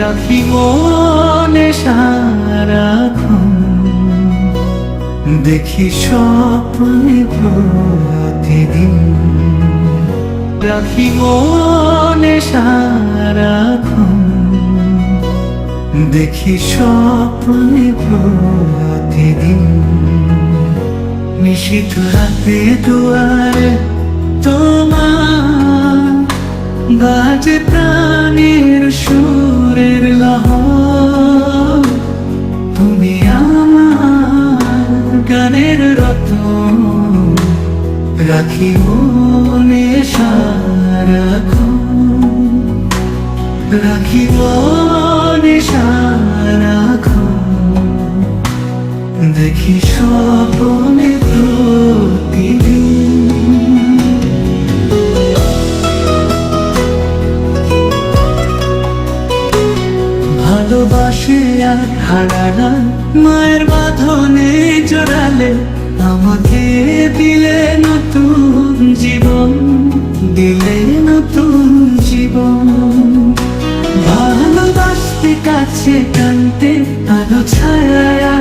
রাখি মনে সারাক্ষণ। দেখি স্বপ্নে প্রতিদিন রাখি মনে সারাক্ষণ। দেখি স্বপ্নে প্রতিদিন নিশীত রাতে দুয়ারে তোমার বাজে গানের রতন রাখি মনে সারাক্ষণ রাখি মনে সারাক্ষণ দেখি স্বপ্নে ভালোবাসে আর হারানা মায়ের বাঁধনে জড়ালে আমাকে দিলে নতুন জীবন, দিলে নতুন জীবন। ভালোবাসতে কাছে টানতে আলো ছায়া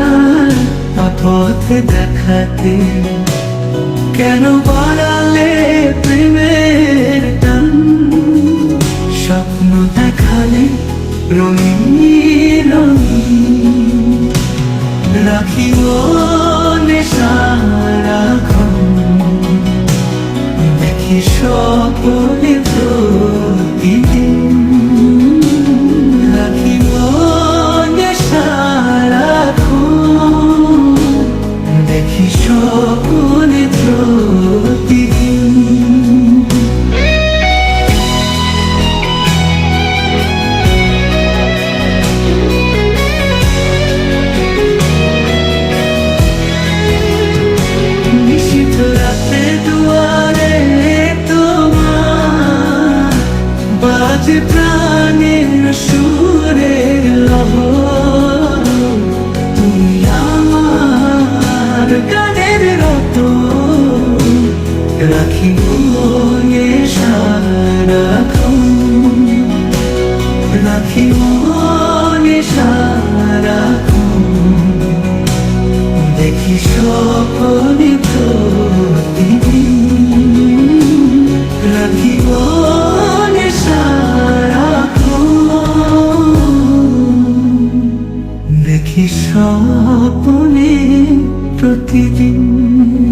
পথে দেখাতে। কেন বাড়ালে প্রেমের রঙিন রঙিন রাখি মনে সারাক্ষণ দেখি স্বপনে প্রতিদিন রাখিব দেখি স্বপনে প্রতিদিন